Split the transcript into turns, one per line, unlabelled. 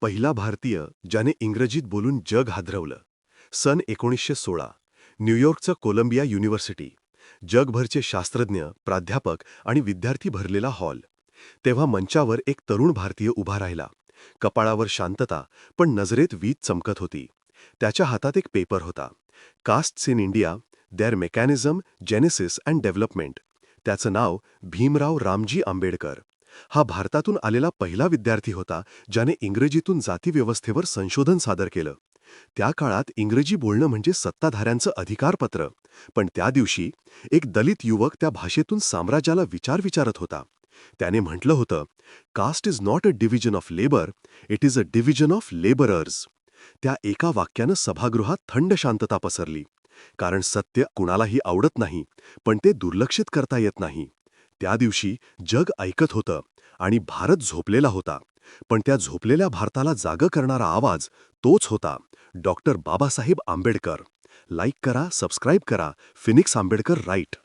पहिला भारतीय ज्याने इंग्रजीत बोलून जग हादरवलं. सन एकोणीसशे सोळा न्यूयॉर्कचं कोलंबिया युनिव्हर्सिटी. जगभरचे शास्त्रज्ञ प्राध्यापक आणि विद्यार्थी भरलेला हॉल. तेव्हा मंचावर एक तरुण भारतीय उभा राहिला. कपाळावर शांतता पण नजरेत वीज चमकत होती. त्याच्या हातात एक पेपर होता. Castes in India their mechanism genesis and development. त्याचं नाव भीमराव रामजी आंबेडकर. हा भारतातून आलेला पहिला विद्यार्थी होता ज्याने इंग्रजीतून जातीव्यवस्थेवर संशोधन सादर केलं. त्या काळात इंग्रजी बोलणं म्हणजे सत्ताधाऱ्यांचं अधिकारपत्र. पण त्या दिवशी एक दलित युवक त्या भाषेतून साम्राज्याला विचार विचारत होता. त्याने म्हटलं होतं caste is not a division of labour it is a division of labourers. त्या एका वाक्यानं सभागृहात थंड शांतता पसरली. कारण सत्य कुणालाही आवडत नाही पण ते दुर्लक्षित करता येत नाही. त्या दिवशी जग ऐकत होतं आणि भारत झोपलेला होता. पण त्या झोपलेल्या भारताला जागं करणारा आवाज तोच होता. डॉक्टर बाबासाहेब आंबेडकर. लाईक करा सबस्क्राईब करा. Phoenix Ambedkar right.